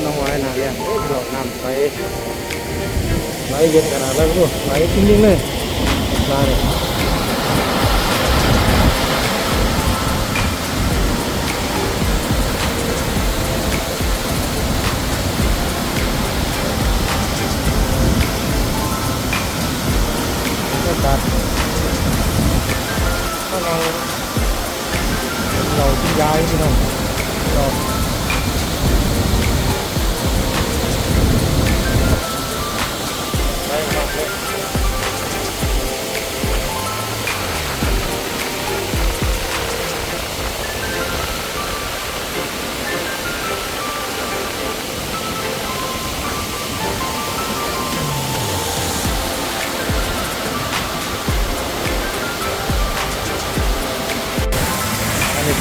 กเอ้ยดอกน้ำไหลไหลเย็นขนาดนั้นลูกไ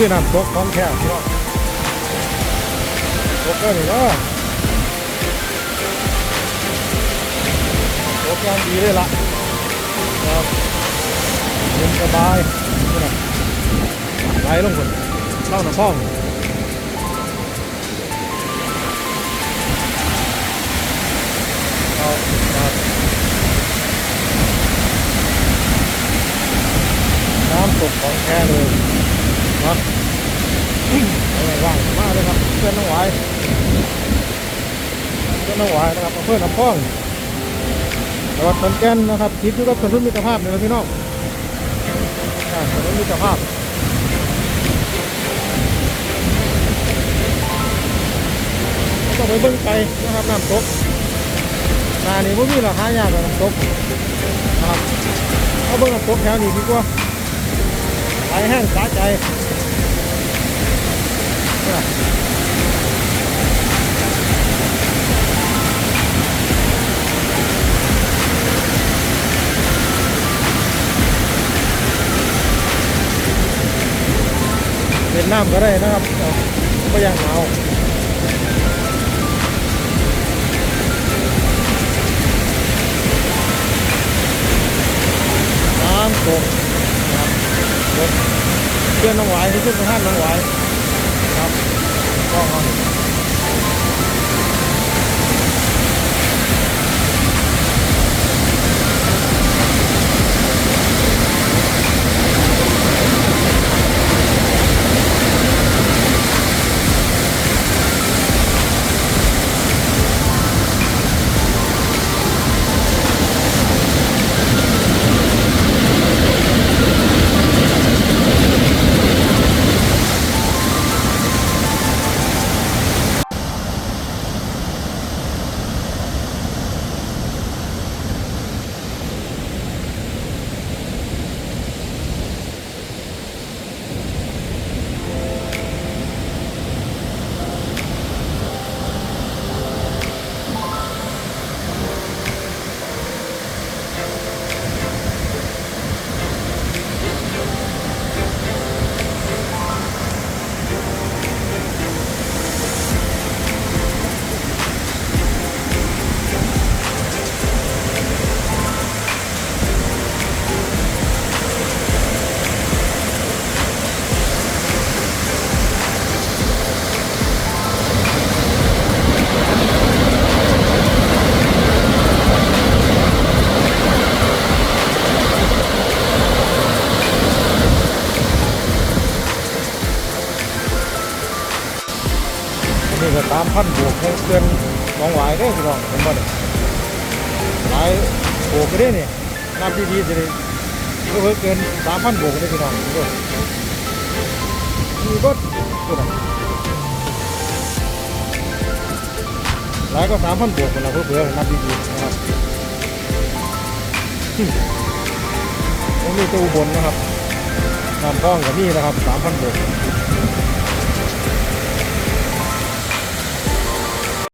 คือน้ำตกของแท้พี่น้องตกก็นี่เนาะโอเคดีเลยล่ะครับเย็นสบายนี่นะไหลลงคนเล่าหน้าพ่องเอาครับน้ำตกของแท้เลย นะอะไรว่างมากเลยครับเพื่อนน้องไหวายเพื่อนน้องไหวายนะครับเพื่อนน้ำพ่องจังหวัดขอนแก่นนะครับคิดอยู่กับถนนมิตรภาพนี่แหละพี่น้องอ่าถนนมิตรภาพต้องไปเบิ่งไปนะครับน้ำตกนานี่พวกนี้ราคายากกว่าน้ำตกนะครับเอาเบิ่งน้ำตกแถวนี้ดีกว่าไหลแห้งสาใจ เนี่ยเป็นน้ำก็ได้นะครับก็ยังหนาวน้ำตกนะครับเพื่อนน้องหวายที่ขึ้นสะพานน้องหวาย ก็เนี่ก็ตามพันบวกของเพื่อนน้องหวายเด้อพี่น้องเห็นบ่เนี่ยหลายบวกก็ได้เนี่ยน้ำดีๆจะได้ก็เพิ่มเกินสามพันบวกได้อพี่น้องดูมีบดดูนะหลายก็สามพันบวกคนละเพื่อๆน้ำดีๆนะครับอืมผมมีตัวอุบลนะครับน้ำพ้องกับนี่นะครับสามพันบวก